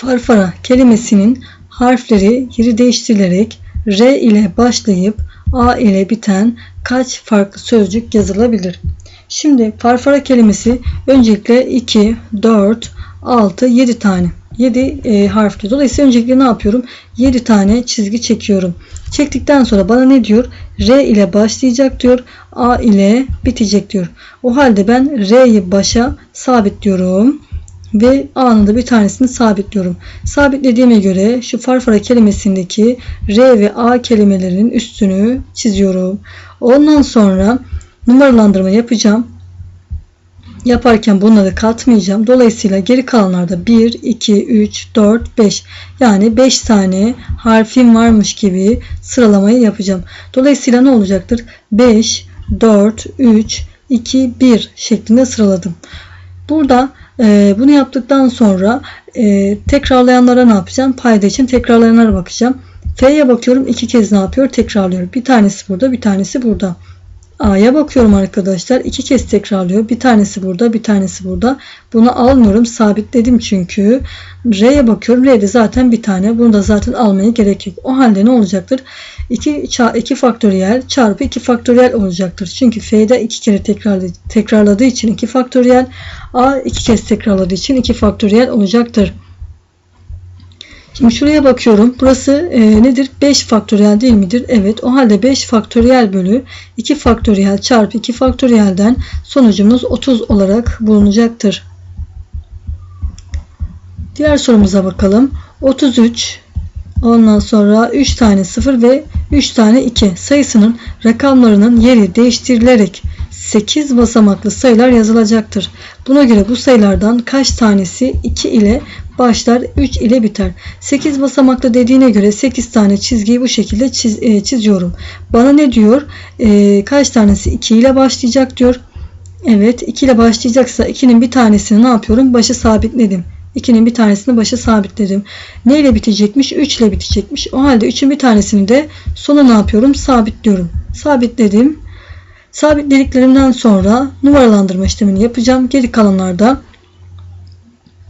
Farfara kelimesinin harfleri yeri değiştirilerek R ile başlayıp A ile biten kaç farklı sözcük yazılabilir? Şimdi farfara kelimesi öncelikle 2, 4, 6, 7 tane. 7 e, harfli. Dolayısıyla öncelikle ne yapıyorum? 7 tane çizgi çekiyorum. Çektikten sonra bana ne diyor? R ile başlayacak diyor. A ile bitecek diyor. O halde ben R'yi başa sabitliyorum. Ve A'nın da bir tanesini sabitliyorum. Sabitlediğime göre şu farfara kelimesindeki R ve A kelimelerinin üstünü çiziyorum. Ondan sonra numaralandırma yapacağım. Yaparken bunları katmayacağım. Dolayısıyla geri kalanlarda 1, 2, 3, 4, 5 yani 5 tane harfim varmış gibi sıralamayı yapacağım. Dolayısıyla ne olacaktır? 5, 4, 3, 2, 1 şeklinde sıraladım. Burada e, bunu yaptıktan sonra e, tekrarlayanlara ne yapacağım? Payda için tekrarlayanlara bakacağım. F'ye bakıyorum. iki kez ne yapıyor? Tekrarlıyor. Bir tanesi burada, bir tanesi burada. A'ya bakıyorum arkadaşlar. iki kez tekrarlıyor. Bir tanesi burada, bir tanesi burada. Bunu almıyorum. Sabitledim çünkü. R'ye bakıyorum. R'de zaten bir tane. Bunu da zaten almaya gerek yok. O halde ne olacaktır? 2, 2 faktöriyel çarpı 2 faktöriyel olacaktır. Çünkü F'de 2 kere tekrarladığı, için 2 faktöriyel. A 2 kez tekrarladığı için 2 faktöriyel olacaktır. Şimdi şuraya bakıyorum. Burası e, nedir? 5 faktöriyel değil midir? Evet. O halde 5 faktöriyel bölü 2 faktöriyel çarpı 2 faktöriyelden sonucumuz 30 olarak bulunacaktır. Diğer sorumuza bakalım. 33 ondan sonra 3 tane 0 ve 3 tane 2 sayısının rakamlarının yeri değiştirilerek 8 basamaklı sayılar yazılacaktır. Buna göre bu sayılardan kaç tanesi 2 ile başlar 3 ile biter. 8 basamaklı dediğine göre 8 tane çizgiyi bu şekilde çiz, e, çiziyorum. Bana ne diyor? E, kaç tanesi 2 ile başlayacak diyor. Evet 2 ile başlayacaksa 2'nin bir tanesini ne yapıyorum? Başı sabitledim. 2'nin bir tanesini başı sabitledim. Ne ile bitecekmiş? 3 ile bitecekmiş. O halde 3'ün bir tanesini de sona ne yapıyorum? Sabitliyorum. Sabitledim. Sabitlediklerimden sonra numaralandırma işlemini yapacağım. Geri kalanlarda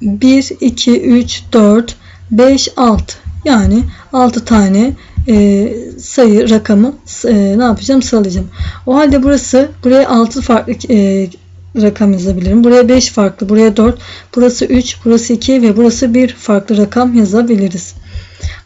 1, 2, 3, 4, 5, 6 yani 6 tane e, sayı rakamı e, ne yapacağım sıralayacağım. O halde burası buraya 6 farklı e, rakam yazabilirim. Buraya 5 farklı, buraya 4, burası 3, burası 2 ve burası 1 farklı rakam yazabiliriz.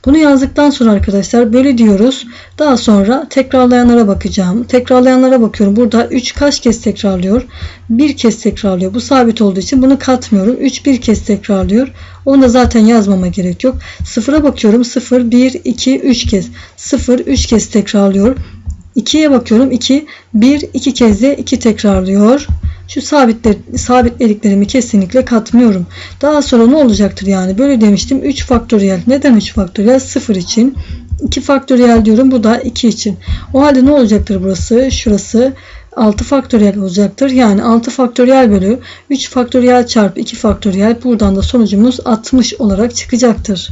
Bunu yazdıktan sonra arkadaşlar böyle diyoruz. Daha sonra tekrarlayanlara bakacağım. Tekrarlayanlara bakıyorum. Burada 3 kaç kez tekrarlıyor? Bir kez tekrarlıyor. Bu sabit olduğu için bunu katmıyorum. 3 bir kez tekrarlıyor. Onu da zaten yazmama gerek yok. Sıfıra bakıyorum. 0, 1, 2, 3 kez. 0, 3 kez tekrarlıyor. 2'ye bakıyorum. 2, 1, 2 kez de 2 tekrarlıyor. Şu sabitler, sabitlediklerimi kesinlikle katmıyorum. Daha sonra ne olacaktır yani? Böyle demiştim 3 faktöriyel. Neden 3 faktöriyel? 0 için. 2 faktöriyel diyorum. Bu da 2 için. O halde ne olacaktır burası? Şurası 6 faktöriyel olacaktır. Yani 6 faktöriyel bölü 3 faktöriyel çarpı 2 faktöriyel. Buradan da sonucumuz 60 olarak çıkacaktır.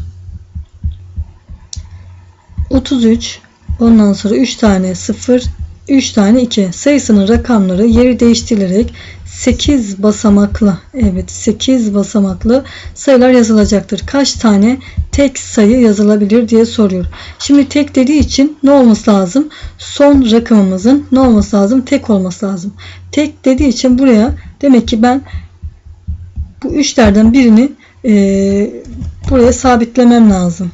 33 Ondan sonra 3 tane 0 3 tane 2 sayısının rakamları yeri değiştirilerek 8 basamaklı evet 8 basamaklı sayılar yazılacaktır. Kaç tane tek sayı yazılabilir diye soruyor. Şimdi tek dediği için ne olması lazım? Son rakamımızın ne olması lazım? Tek olması lazım. Tek dediği için buraya demek ki ben bu üçlerden birini e, buraya sabitlemem lazım.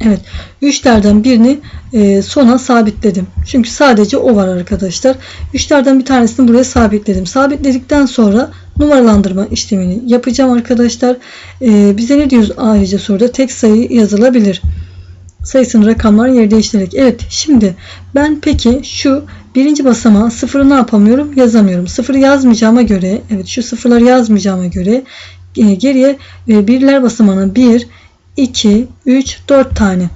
Evet. Üçlerden birini e, sona sabitledim. Çünkü sadece o var arkadaşlar. Üçlerden bir tanesini buraya sabitledim. Sabitledikten sonra numaralandırma işlemini yapacağım arkadaşlar. E, bize ne diyoruz ayrıca soruda? Tek sayı yazılabilir. Sayısını rakamlar yer değiştirerek. Evet şimdi ben peki şu birinci basamağı sıfırı ne yapamıyorum? Yazamıyorum. Sıfırı yazmayacağıma göre evet şu sıfırları yazmayacağıma göre e, geriye e, birler basamağına 1, 2, 3, 4 tane.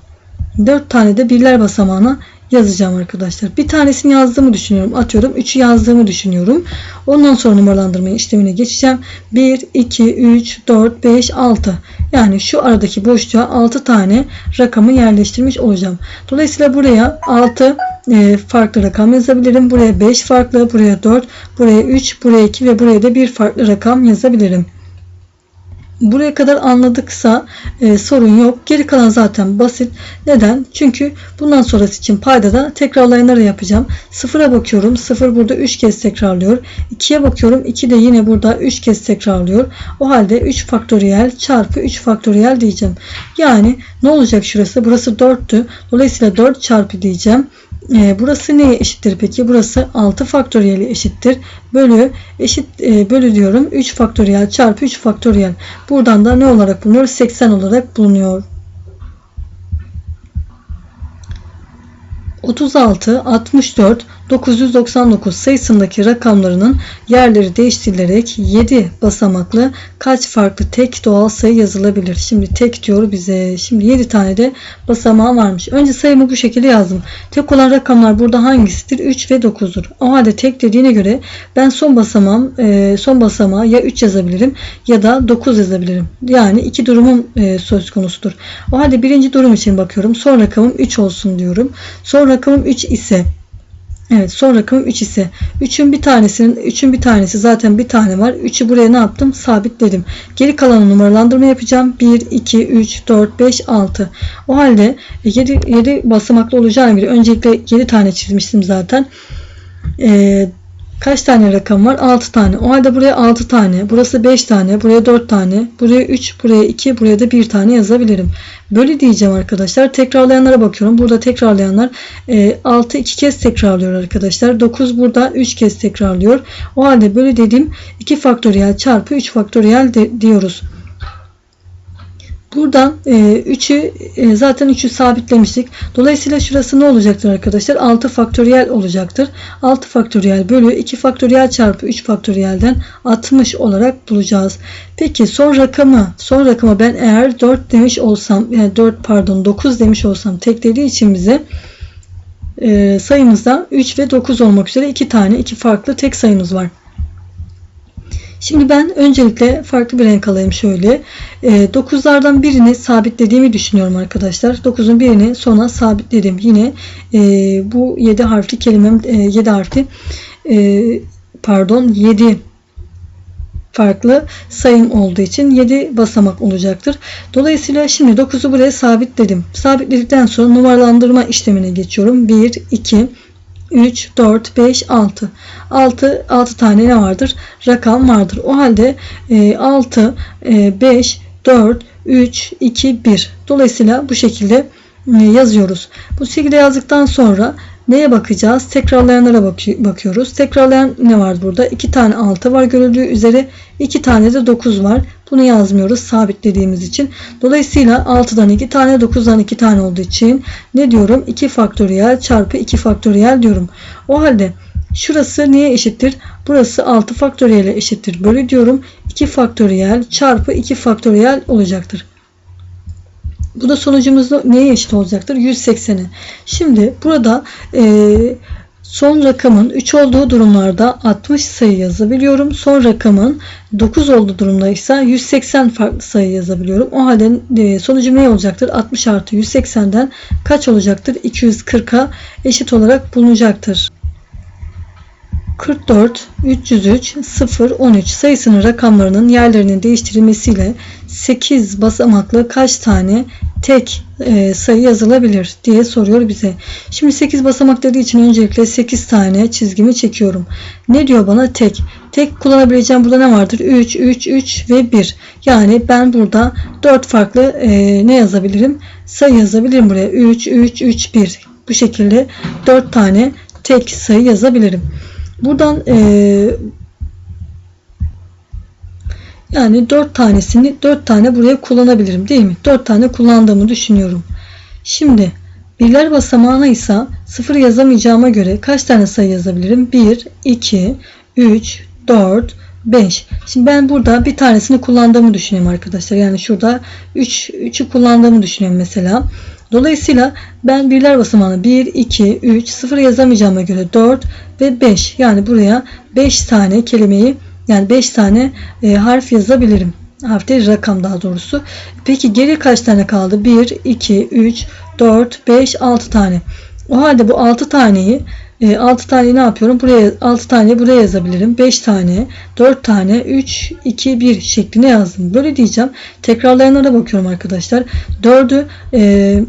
4 tane de birler basamağına yazacağım arkadaşlar. Bir tanesini yazdığımı düşünüyorum. Atıyorum 3'ü yazdığımı düşünüyorum. Ondan sonra numaralandırma işlemine geçeceğim. 1, 2, 3, 4, 5, 6. Yani şu aradaki boşluğa 6 tane rakamı yerleştirmiş olacağım. Dolayısıyla buraya 6 e, farklı rakam yazabilirim. Buraya 5 farklı, buraya 4, buraya 3, buraya 2 ve buraya da bir farklı rakam yazabilirim. Buraya kadar anladıksa e, sorun yok. Geri kalan zaten basit. Neden? Çünkü bundan sonrası için paydada tekrarlayanları yapacağım. Sıfıra bakıyorum. Sıfır burada 3 kez tekrarlıyor. 2'ye bakıyorum. 2 de yine burada 3 kez tekrarlıyor. O halde 3 faktöriyel çarpı 3 faktöriyel diyeceğim. Yani ne olacak şurası? Burası 4'tü. Dolayısıyla 4 çarpı diyeceğim. E, burası neye eşittir peki? Burası 6 faktöriyeli eşittir. Bölü eşit e, bölü diyorum. 3 faktöriyel çarpı 3 faktöriyel. Buradan da ne olarak bulunuyor? 80 olarak bulunuyor. 36, 64, 999 sayısındaki rakamlarının yerleri değiştirilerek 7 basamaklı kaç farklı tek doğal sayı yazılabilir? Şimdi tek diyor bize. Şimdi 7 tane de basamağı varmış. Önce sayımı bu şekilde yazdım. Tek olan rakamlar burada hangisidir? 3 ve 9'dur. O halde tek dediğine göre ben son basamağım e, son basamağı ya 3 yazabilirim ya da 9 yazabilirim. Yani iki durumum e, söz konusudur. O halde birinci durum için bakıyorum. Son rakamım 3 olsun diyorum. Son rakamım 3 ise Evet son rakamım 3 ise 3'ün bir tanesinin 3'ün bir tanesi zaten bir tane var. 3'ü buraya ne yaptım? Sabitledim. Geri kalanı numaralandırma yapacağım. 1, 2, 3, 4, 5, 6. O halde 7, 7 basamaklı olacağına göre öncelikle 7 tane çizmiştim zaten. Ee, Kaç tane rakam var? 6 tane. O halde buraya 6 tane. Burası 5 tane. Buraya 4 tane. Buraya 3. Buraya 2. Buraya da 1 tane yazabilirim. Böyle diyeceğim arkadaşlar. Tekrarlayanlara bakıyorum. Burada tekrarlayanlar 6 2 kez tekrarlıyor arkadaşlar. 9 burada 3 kez tekrarlıyor. O halde böyle dediğim 2 faktöriyel çarpı 3 faktöriyel diyoruz. Buradan 3'ü e, zaten 3'ü sabitlemiştik. Dolayısıyla şurası ne olacaktır arkadaşlar? 6 faktöriyel olacaktır. 6 faktöriyel bölü 2 faktöriyel çarpı 3 faktöriyelden 60 olarak bulacağız. Peki son rakamı son rakamı ben eğer 4 demiş olsam yani 4 pardon 9 demiş olsam tek dediği için bize e, sayımızda 3 ve 9 olmak üzere iki tane iki farklı tek sayımız var. Şimdi ben öncelikle farklı bir renk alayım şöyle. E, 9'lardan birini sabitlediğimi düşünüyorum arkadaşlar. 9'un birini sona sabitledim. Yine e, bu 7 harfli kelimem e, 7 harfli e, pardon 7 farklı sayım olduğu için 7 basamak olacaktır. Dolayısıyla şimdi 9'u buraya sabitledim. Sabitledikten sonra numaralandırma işlemine geçiyorum. 1, 2, 3, 4, 5, 6. 6, 6 tane ne vardır? Rakam vardır. O halde 6, 5, 4, 3, 2, 1. Dolayısıyla bu şekilde e, yazıyoruz. Bu şekilde yazdıktan sonra neye bakacağız? Tekrarlayanlara bakıyoruz. Tekrarlayan ne var burada? 2 tane 6 var görüldüğü üzere. 2 tane de 9 var. Bunu yazmıyoruz sabitlediğimiz için. Dolayısıyla 6'dan 2 tane 9'dan 2 tane olduğu için ne diyorum? 2 faktöriyel çarpı 2 faktöriyel diyorum. O halde şurası neye eşittir? Burası 6 faktöriyele eşittir. Böyle diyorum. 2 faktöriyel çarpı 2 faktöriyel olacaktır. Bu da sonucumuz neye eşit olacaktır? 180'e. Şimdi burada e, Son rakamın 3 olduğu durumlarda 60 sayı yazabiliyorum. Son rakamın 9 olduğu durumda ise 180 farklı sayı yazabiliyorum. O halde e, sonucum ne olacaktır? 60 artı 180'den kaç olacaktır? 240'a eşit olarak bulunacaktır. 44, 303, 0, 13 sayısının rakamlarının yerlerinin değiştirilmesiyle 8 basamaklı kaç tane tek e, sayı yazılabilir diye soruyor bize. Şimdi 8 basamak dediği için öncelikle 8 tane çizgimi çekiyorum. Ne diyor bana? Tek. Tek kullanabileceğim burada ne vardır? 3, 3, 3 ve 1. Yani ben burada 4 farklı e, ne yazabilirim? Sayı yazabilirim buraya. 3, 3, 3, 1. Bu şekilde 4 tane tek sayı yazabilirim. Buradan e, yani 4 tanesini 4 tane buraya kullanabilirim değil mi? 4 tane kullandığımı düşünüyorum. Şimdi birler basamağına ise 0 yazamayacağıma göre kaç tane sayı yazabilirim? 1, 2, 3, 4, 5. Şimdi ben burada bir tanesini kullandığımı düşünüyorum arkadaşlar. Yani şurada 3, 3'ü kullandığımı düşünüyorum mesela. Dolayısıyla ben birler basamağına 1, 2, 3, 0 yazamayacağıma göre 4 ve 5. Yani buraya 5 tane kelimeyi yani 5 tane e, harf yazabilirim. Harf değil rakam daha doğrusu. Peki geri kaç tane kaldı? 1, 2, 3, 4, 5, 6 tane. O halde bu 6 taneyi E, 6 tane ne yapıyorum? Buraya 6 tane buraya yazabilirim. 5 tane, 4 tane, 3, 2, 1 şeklinde yazdım. Böyle diyeceğim. Tekrarlayanlara bakıyorum arkadaşlar. 4'ü e,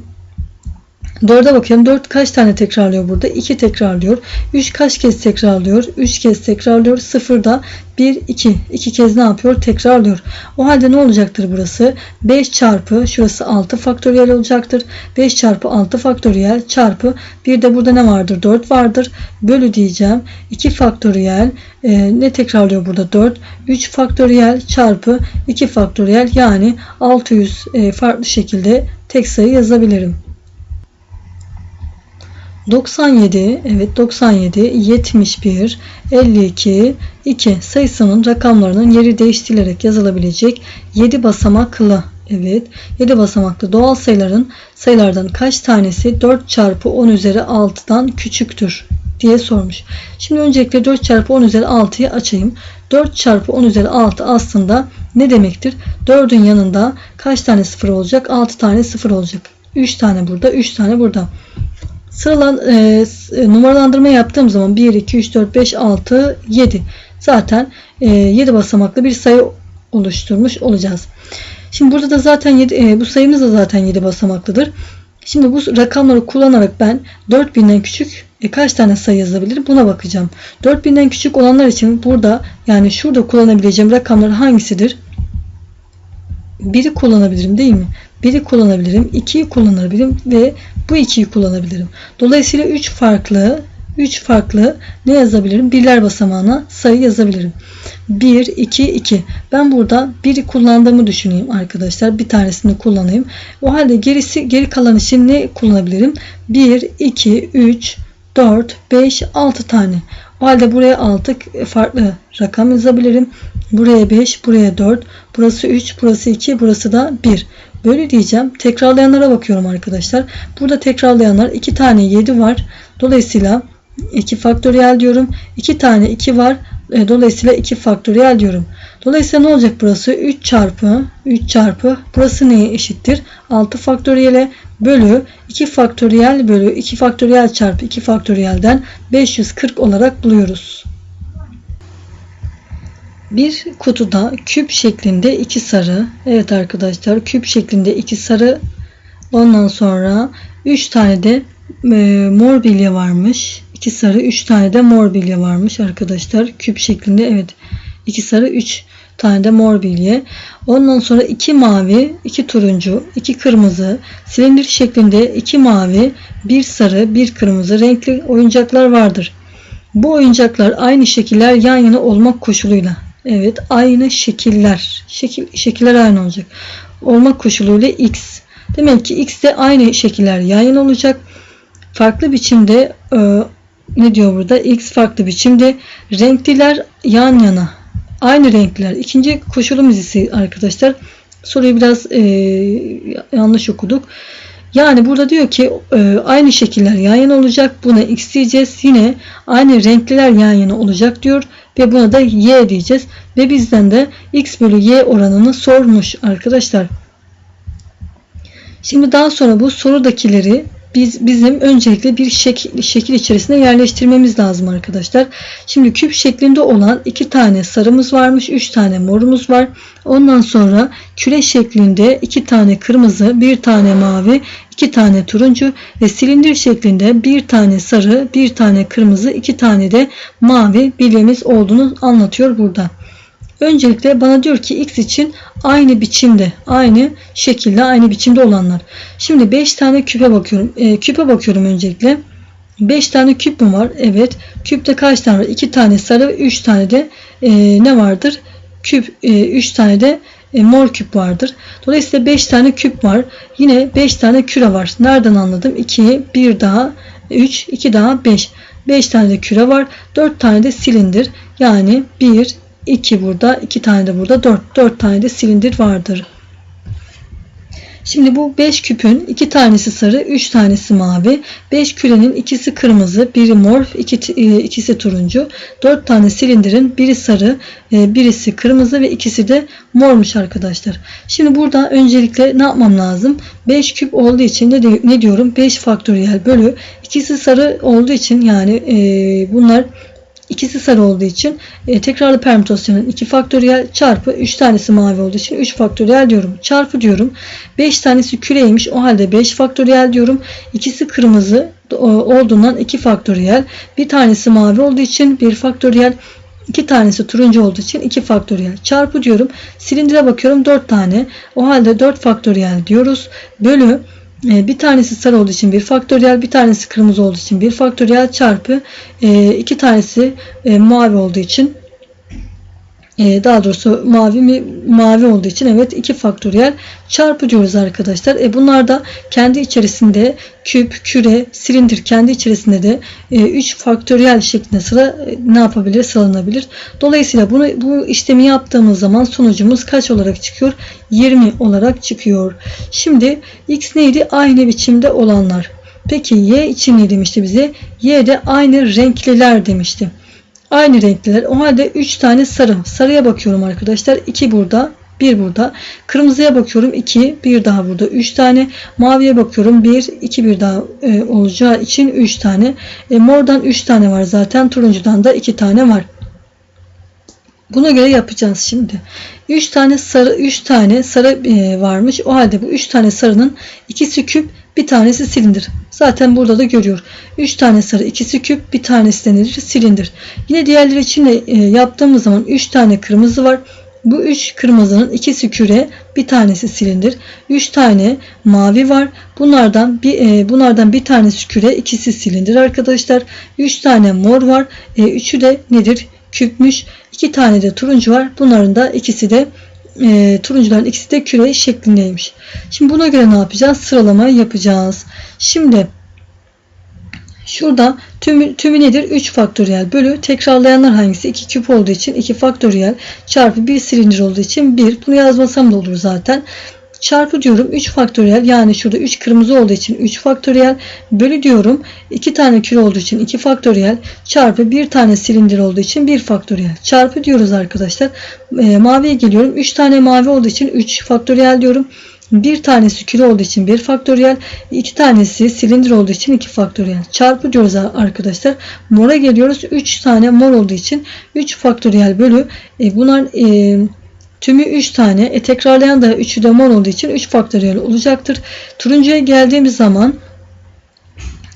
4'e bakıyorum. 4 kaç tane tekrarlıyor burada? 2 tekrarlıyor. 3 kaç kez tekrarlıyor? 3 kez tekrarlıyor. 0'da 1, 2. 2 kez ne yapıyor? Tekrarlıyor. O halde ne olacaktır burası? 5 çarpı şurası 6 faktöriyel olacaktır. 5 çarpı 6 faktöriyel çarpı bir de burada ne vardır? 4 vardır. Bölü diyeceğim. 2 faktöriyel e, ne tekrarlıyor burada? 4. 3 faktöriyel çarpı 2 faktöriyel yani 600 e, farklı şekilde tek sayı yazabilirim. 97 evet 97 71 52 2 sayısının rakamlarının yeri değiştirilerek yazılabilecek 7 basamaklı evet 7 basamaklı doğal sayıların sayılardan kaç tanesi 4 çarpı 10 üzeri 6'dan küçüktür diye sormuş. Şimdi öncelikle 4 çarpı 10 üzeri 6'yı açayım. 4 çarpı 10 üzeri 6 aslında ne demektir? 4'ün yanında kaç tane sıfır olacak? 6 tane sıfır olacak. 3 tane burada, 3 tane burada. Sıralan e, numaralandırma yaptığım zaman 1, 2, 3, 4, 5, 6, 7. Zaten e, 7 basamaklı bir sayı oluşturmuş olacağız. Şimdi burada da zaten 7, e, bu sayımız da zaten 7 basamaklıdır. Şimdi bu rakamları kullanarak ben 4000'den küçük e, kaç tane sayı yazabilirim buna bakacağım. 4000'den küçük olanlar için burada yani şurada kullanabileceğim rakamlar hangisidir? 1'i kullanabilirim değil mi? 1'i kullanabilirim, 2'yi kullanabilirim ve bu 2'yi kullanabilirim. Dolayısıyla 3 farklı 3 farklı ne yazabilirim? Birler basamağına sayı yazabilirim. 1, 2, 2. Ben burada 1'i kullandığımı düşüneyim arkadaşlar. Bir tanesini kullanayım. O halde gerisi geri kalan için ne kullanabilirim? 1, 2, 3, 4, 5, 6 tane. O halde buraya 6 farklı rakam yazabilirim. Buraya 5, buraya 4, burası 3, burası 2, burası da 1. Böyle diyeceğim. Tekrarlayanlara bakıyorum arkadaşlar. Burada tekrarlayanlar 2 tane 7 var. Dolayısıyla 2 faktöriyel diyorum. 2 tane 2 var. E, dolayısıyla 2 faktöriyel diyorum. Dolayısıyla ne olacak burası? 3 çarpı 3 çarpı burası neye eşittir? 6 faktöriyele bölü 2 faktöriyel bölü 2 faktöriyel çarpı 2 faktöriyelden 540 olarak buluyoruz. Bir kutuda küp şeklinde iki sarı. Evet arkadaşlar küp şeklinde iki sarı. Ondan sonra 3 tane de e, mor bilye varmış. 2 sarı 3 tane de mor bilye varmış arkadaşlar. Küp şeklinde evet. 2 sarı 3 tane de mor bilye. Ondan sonra 2 mavi, 2 turuncu, 2 kırmızı, silindir şeklinde 2 mavi, 1 sarı, 1 kırmızı renkli oyuncaklar vardır. Bu oyuncaklar aynı şekiller yan yana olmak koşuluyla Evet aynı şekiller. Şekil, şekiller aynı olacak. Olmak koşuluyla x. Demek ki x de aynı şekiller yan yana olacak. Farklı biçimde e, ne diyor burada? X farklı biçimde renkliler yan yana. Aynı renkler. İkinci koşulumuz ise arkadaşlar soruyu biraz e, yanlış okuduk. Yani burada diyor ki e, aynı şekiller yan yana olacak. Buna x diyeceğiz. Yine aynı renkliler yan yana olacak diyor ve buna da y diyeceğiz. Ve bizden de x bölü y oranını sormuş arkadaşlar. Şimdi daha sonra bu sorudakileri biz bizim öncelikle bir şekil, şekil içerisine yerleştirmemiz lazım arkadaşlar. Şimdi küp şeklinde olan iki tane sarımız varmış, üç tane morumuz var. Ondan sonra küre şeklinde iki tane kırmızı, bir tane mavi, iki tane turuncu ve silindir şeklinde bir tane sarı, bir tane kırmızı, iki tane de mavi bilyemiz olduğunu anlatıyor burada. Öncelikle bana diyor ki x için aynı biçimde, aynı şekilde, aynı biçimde olanlar. Şimdi 5 tane küpe bakıyorum. E, küpe bakıyorum öncelikle. 5 tane küp mü var? Evet. Küpte kaç tane var? 2 tane sarı, 3 tane de e, ne vardır? Küp, 3 e, tane de e, mor küp vardır. Dolayısıyla 5 tane küp var. Yine 5 tane küre var. Nereden anladım? 2, 1 daha 3, 2 daha 5. 5 tane de küre var. 4 tane de silindir. Yani 1, 2 burada, 2 tane de burada, 4. 4 tane de silindir vardır. Şimdi bu 5 küpün 2 tanesi sarı, 3 tanesi mavi. 5 kürenin ikisi kırmızı, biri mor, iki, e, ikisi turuncu. 4 tane silindirin biri sarı, e, birisi kırmızı ve ikisi de mormuş arkadaşlar. Şimdi burada öncelikle ne yapmam lazım? 5 küp olduğu için ne, ne diyorum? 5 faktöriyel bölü. ikisi sarı olduğu için yani e, bunlar İkisi sarı olduğu için e, tekrarlı permütasyonun 2 faktöriyel çarpı 3 tanesi mavi olduğu için 3 faktöriyel diyorum. Çarpı diyorum. 5 tanesi küreymiş. O halde 5 faktöriyel diyorum. İkisi kırmızı olduğundan 2 faktöriyel. Bir tanesi mavi olduğu için 1 faktöriyel. 2 tanesi turuncu olduğu için 2 faktöriyel. Çarpı diyorum. Silindire bakıyorum 4 tane. O halde 4 faktöriyel diyoruz. Bölü bir tanesi sarı olduğu için bir faktöriyel, bir tanesi kırmızı olduğu için bir faktöriyel çarpı e, iki tanesi e, mavi olduğu için ee, daha doğrusu mavi mi mavi olduğu için evet 2 faktöriyel çarpı diyoruz arkadaşlar. E bunlar da kendi içerisinde küp, küre, silindir kendi içerisinde de 3 e, faktöriyel şeklinde sıra e, ne yapabilir? Sıralanabilir. Dolayısıyla bunu bu işlemi yaptığımız zaman sonucumuz kaç olarak çıkıyor? 20 olarak çıkıyor. Şimdi x neydi? Aynı biçimde olanlar. Peki y için ne demişti bize? Y de aynı renkliler demişti. Aynı renkliler. O halde 3 tane sarı. Sarıya bakıyorum arkadaşlar. 2 burada. 1 burada. Kırmızıya bakıyorum. 2. Bir daha burada. 3 tane. Maviye bakıyorum. 1. 2 bir daha e, olacağı için 3 tane. E, mordan 3 tane var zaten. Turuncudan da 2 tane var. Buna göre yapacağız şimdi. 3 tane sarı 3 tane sarı e, varmış. O halde bu 3 tane sarının ikisi küp, bir tanesi silindir. Zaten burada da görüyor. 3 tane sarı, ikisi küp, bir tanesi de nedir? Silindir. Yine diğerleri için de e, yaptığımız zaman 3 tane kırmızı var. Bu 3 kırmızının ikisi küre, bir tanesi silindir. 3 tane mavi var. Bunlardan bir e, bunlardan bir tanesi küre, ikisi silindir arkadaşlar. 3 tane mor var. E, üçü de nedir? Küpmüş. 2 tane de turuncu var. Bunların da ikisi de e, turuncuların ikisi de küre şeklindeymiş. Şimdi buna göre ne yapacağız? Sıralamayı yapacağız. Şimdi şurada tümü, tümü nedir? 3 faktöriyel bölü tekrarlayanlar hangisi? 2 küp olduğu için 2 faktöriyel çarpı 1 silindir olduğu için 1. Bunu yazmasam da olur zaten çarpı diyorum. 3 faktöriyel. Yani şurada 3 kırmızı olduğu için 3 faktöriyel. Bölü diyorum. 2 tane küre olduğu için 2 faktöriyel. Çarpı 1 tane silindir olduğu için 1 faktöriyel. Çarpı diyoruz arkadaşlar. E, maviye geliyorum. 3 tane mavi olduğu için 3 faktöriyel diyorum. Bir tanesi küre olduğu için 1 faktöriyel, iki tanesi silindir olduğu için 2 faktöriyel. Çarpı diyoruz arkadaşlar. Mora geliyoruz. 3 tane mor olduğu için 3 faktöriyel bölü. E, bunlar e, Tümü 3 tane. E, tekrarlayan da 3'ü de mor olduğu için 3 faktöriyel olacaktır. Turuncuya geldiğimiz zaman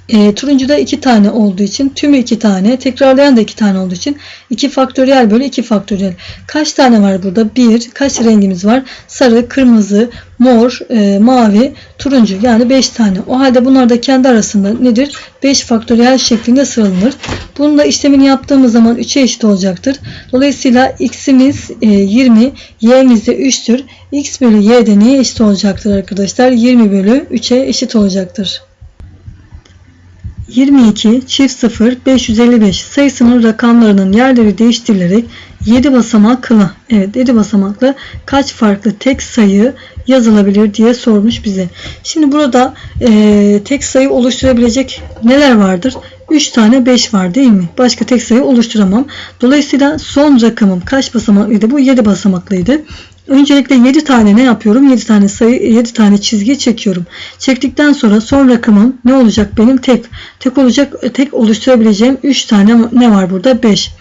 e, turuncuda 2 tane olduğu için tümü 2 tane. Tekrarlayan da 2 tane olduğu için 2 faktöriyel bölü 2 faktöriyel. Kaç tane var burada? 1. Kaç rengimiz var? Sarı, kırmızı, mor, e, mavi, turuncu. Yani 5 tane. O halde bunlar da kendi arasında nedir? 5 faktöriyel şeklinde sıralanır. Bunun da işlemini yaptığımız zaman 3'e eşit olacaktır. Dolayısıyla x'imiz e, 20, y'miz de 3'tür. x bölü y de neye eşit olacaktır arkadaşlar? 20 bölü 3'e eşit olacaktır. 22 çift 0 555 sayısının rakamlarının yerleri değiştirilerek 7 basamaklı evet 7 basamaklı kaç farklı tek sayı yazılabilir diye sormuş bize. Şimdi burada e, tek sayı oluşturabilecek neler vardır? 3 tane 5 var değil mi? Başka tek sayı oluşturamam. Dolayısıyla son rakamım kaç basamaklıydı? Bu 7 basamaklıydı. Öncelikle 7 tane ne yapıyorum? 7 tane sayı 7 tane çizgi çekiyorum. Çektikten sonra son rakamım ne olacak? Benim tek. Tek olacak tek oluşturabileceğim 3 tane ne var burada? 5.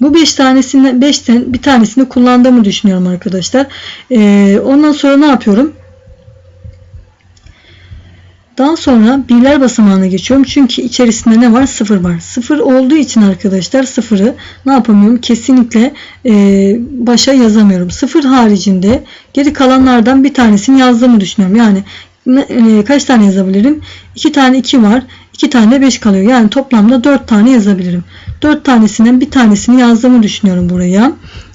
Bu 5 tanesinden 5'ten bir tanesini kullandığımı düşünüyorum arkadaşlar. Ee, ondan sonra ne yapıyorum? Daha sonra birler basamağına geçiyorum. Çünkü içerisinde ne var? Sıfır var. Sıfır olduğu için arkadaşlar sıfırı ne yapamıyorum? Kesinlikle e, başa yazamıyorum. Sıfır haricinde geri kalanlardan bir tanesini yazdığımı düşünüyorum. Yani e, kaç tane yazabilirim? 2 tane 2 var. 2 tane 5 kalıyor. Yani toplamda 4 tane yazabilirim. 4 tanesinden bir tanesini yazdığımı düşünüyorum buraya.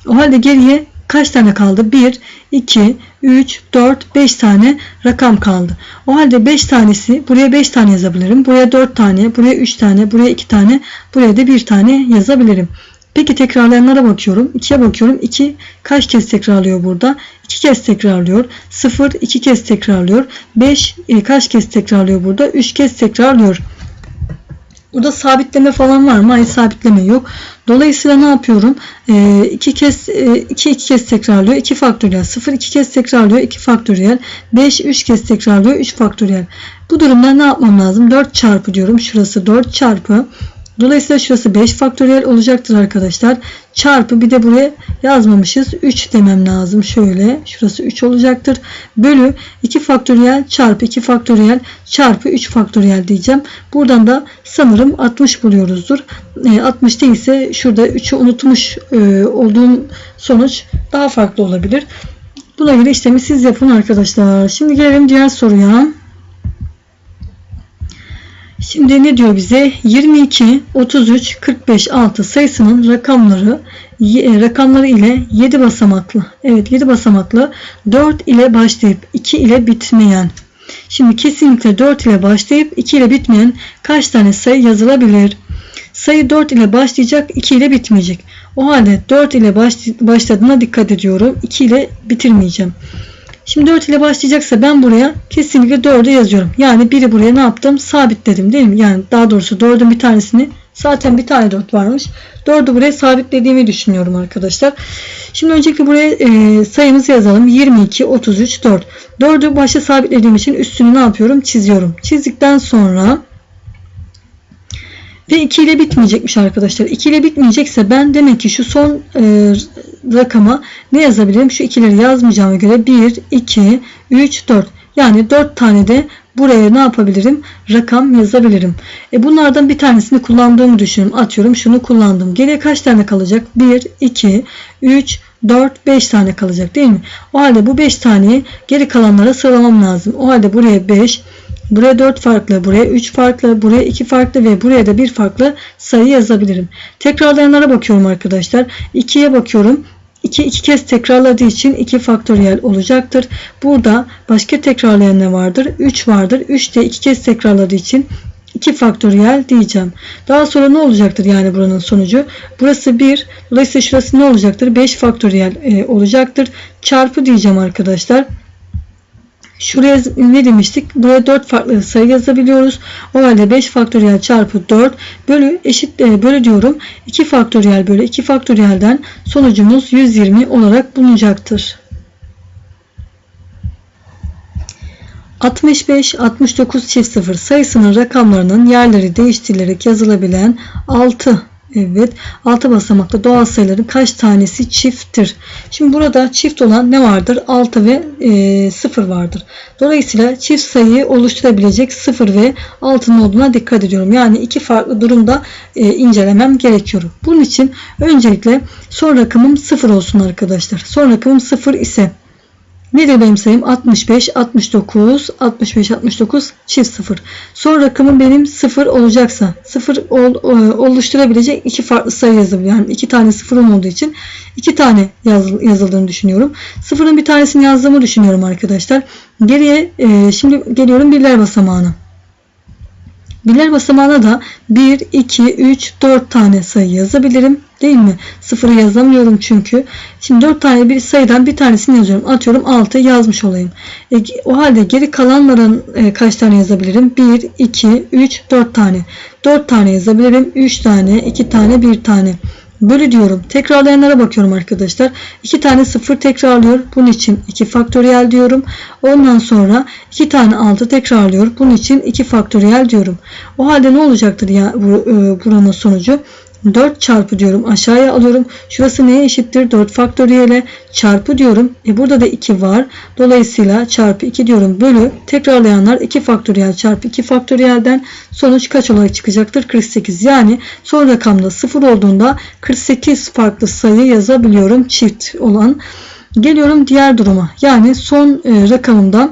O halde geriye kaç tane kaldı? 1, 2, 3, 4, 5 tane rakam kaldı. O halde 5 tanesi buraya 5 tane yazabilirim. Buraya 4 tane, buraya 3 tane, buraya 2 tane, buraya da 1 tane yazabilirim. Peki tekrarlayanlara bakıyorum. 2'ye bakıyorum. 2 kaç kez tekrarlıyor burada? 2 kez tekrarlıyor. 0 2 kez tekrarlıyor. 5 e, kaç kez tekrarlıyor burada? 3 kez tekrarlıyor. Burada sabitleme falan var mı? Hayır sabitleme yok. Dolayısıyla ne yapıyorum? 2 kez 2 2 kez tekrarlıyor. 2 faktöriyel. 0 2 kez tekrarlıyor. 2 faktöriyel. 5 3 kez tekrarlıyor. 3 faktöriyel. Bu durumda ne yapmam lazım? 4 çarpı diyorum. Şurası 4 çarpı. Dolayısıyla şurası 5 faktöriyel olacaktır arkadaşlar. Çarpı bir de buraya yazmamışız. 3 demem lazım. Şöyle. Şurası 3 olacaktır. Bölü 2 faktöriyel çarpı 2 faktöriyel çarpı 3 faktöriyel diyeceğim. Buradan da sanırım 60 buluyoruzdur. E, 60 değilse şurada 3'ü unutmuş e, olduğum sonuç daha farklı olabilir. Buna göre işlemi siz yapın arkadaşlar. Şimdi gelelim diğer soruya. Şimdi ne diyor bize? 22, 33, 45, 6 sayısının rakamları e, rakamları ile 7 basamaklı. Evet 7 basamaklı 4 ile başlayıp 2 ile bitmeyen. Şimdi kesinlikle 4 ile başlayıp 2 ile bitmeyen kaç tane sayı yazılabilir? Sayı 4 ile başlayacak 2 ile bitmeyecek. O halde 4 ile başladığına dikkat ediyorum. 2 ile bitirmeyeceğim. Şimdi 4 ile başlayacaksa ben buraya kesinlikle 4'ü yazıyorum. Yani 1'i buraya ne yaptım? Sabitledim değil mi? Yani daha doğrusu 4'ün bir tanesini zaten bir tane 4 varmış. 4'ü buraya sabitlediğimi düşünüyorum arkadaşlar. Şimdi öncelikle buraya e, sayımızı yazalım. 22, 33, 4. 4'ü başa sabitlediğim için üstünü ne yapıyorum? Çiziyorum. Çizdikten sonra ve 2 ile bitmeyecekmiş arkadaşlar. 2 ile bitmeyecekse ben demek ki şu son e, rakama ne yazabilirim? Şu ikileri yazmayacağıma göre 1, 2, 3, 4. Yani 4 tane de buraya ne yapabilirim? Rakam yazabilirim. E bunlardan bir tanesini kullandığımı düşünüyorum. Atıyorum şunu kullandım. Geriye kaç tane kalacak? 1, 2, 3, 4, 5 tane kalacak değil mi? O halde bu 5 taneyi geri kalanlara sıralamam lazım. O halde buraya 5, Buraya 4 farklı, buraya 3 farklı, buraya 2 farklı ve buraya da 1 farklı sayı yazabilirim. Tekrarlayanlara bakıyorum arkadaşlar. 2'ye bakıyorum. 2 iki kez tekrarladığı için 2 faktöriyel olacaktır. Burada başka tekrarlayan ne vardır? 3 vardır. 3 de 2 kez tekrarladığı için 2 faktöriyel diyeceğim. Daha sonra ne olacaktır yani buranın sonucu? Burası 1. Dolayısıyla şurası ne olacaktır? 5 faktöriyel e, olacaktır. Çarpı diyeceğim arkadaşlar. Şuraya ne demiştik? Buraya 4 farklı sayı yazabiliyoruz. O halde 5 faktöriyel çarpı 4 bölü eşit e, bölü diyorum. 2 faktöriyel bölü 2 faktöriyelden sonucumuz 120 olarak bulunacaktır. 65, 69 çift 0 sayısının rakamlarının yerleri değiştirilerek yazılabilen 6 Evet. Altı basamaklı doğal sayıların kaç tanesi çifttir? Şimdi burada çift olan ne vardır? 6 ve e, 0 vardır. Dolayısıyla çift sayıyı oluşturabilecek 0 ve 6'nın olduğuna dikkat ediyorum. Yani iki farklı durumda e, incelemem gerekiyor. Bunun için öncelikle son rakamım 0 olsun arkadaşlar. Son rakamım 0 ise Nedir benim sayım? 65, 69, 65, 69, çift 0. Son rakamım benim 0 olacaksa 0 ol, e, oluşturabilecek iki farklı sayı yazabiliyorum. Yani iki tane sıfırım olduğu için iki tane yaz, yazıldığını düşünüyorum. Sıfırın bir tanesini yazdığımı düşünüyorum arkadaşlar. Geriye e, şimdi geliyorum birler basamağına. Birler basamağına da 1, 2, 3, 4 tane sayı yazabilirim. Değil mi? Sıfırı yazamıyorum çünkü. Şimdi 4 tane bir sayıdan bir tanesini yazıyorum. Atıyorum 6 yazmış olayım. E, o halde geri kalanların e, kaç tane yazabilirim? 1, 2, 3, 4 tane. 4 tane yazabilirim. 3 tane, 2 tane, 1 tane. Bölü diyorum. Tekrarlayanlara bakıyorum arkadaşlar. 2 tane 0 tekrarlıyor. Bunun için 2 faktöriyel diyorum. Ondan sonra 2 tane 6 tekrarlıyor. Bunun için 2 faktöriyel diyorum. O halde ne olacaktır ya e, buranın sonucu? 4 çarpı diyorum aşağıya alıyorum. Şurası neye eşittir? 4 faktöriyele çarpı diyorum. E burada da 2 var. Dolayısıyla çarpı 2 diyorum. Bölü tekrarlayanlar 2 faktöriyel çarpı 2 faktöriyelden sonuç kaç olarak çıkacaktır? 48. Yani son rakamda 0 olduğunda 48 farklı sayı yazabiliyorum çift olan. Geliyorum diğer duruma. Yani son e, rakamımda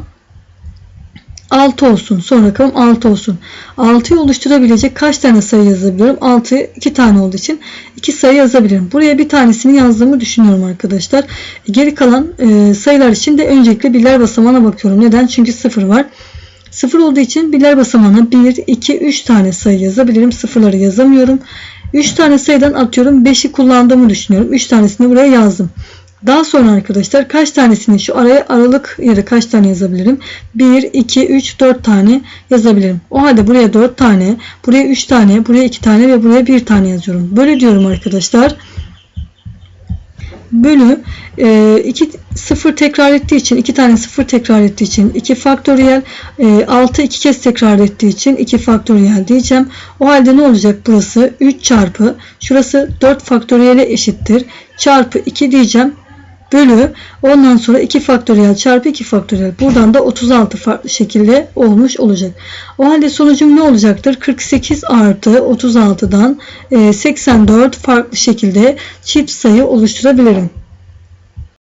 6 olsun. Son rakamım 6 olsun. 6'yı oluşturabilecek kaç tane sayı yazabiliyorum? 6 2 tane olduğu için 2 sayı yazabilirim. Buraya bir tanesini yazdığımı düşünüyorum arkadaşlar. Geri kalan e, sayılar için de öncelikle birler basamağına bakıyorum. Neden? Çünkü 0 var. 0 olduğu için birler basamağına 1, 2, 3 tane sayı yazabilirim. Sıfırları yazamıyorum. 3 tane sayıdan atıyorum 5'i kullandığımı düşünüyorum. 3 tanesini buraya yazdım. Daha sonra arkadaşlar kaç tanesini şu araya aralık yere kaç tane yazabilirim? 1, 2, 3, 4 tane yazabilirim. O halde buraya 4 tane, buraya 3 tane, buraya 2 tane ve buraya 1 tane yazıyorum. Böyle diyorum arkadaşlar. Bölü 2 sıfır tekrar ettiği için 2 tane sıfır tekrar ettiği için 2 faktöriyel 6 2 kez tekrar ettiği için 2 faktöriyel diyeceğim. O halde ne olacak burası? 3 çarpı şurası 4 faktöriyele eşittir. Çarpı 2 diyeceğim bölü ondan sonra 2 faktöriyel çarpı 2 faktöriyel. Buradan da 36 farklı şekilde olmuş olacak. O halde sonucum ne olacaktır? 48 artı 36'dan 84 farklı şekilde çift sayı oluşturabilirim.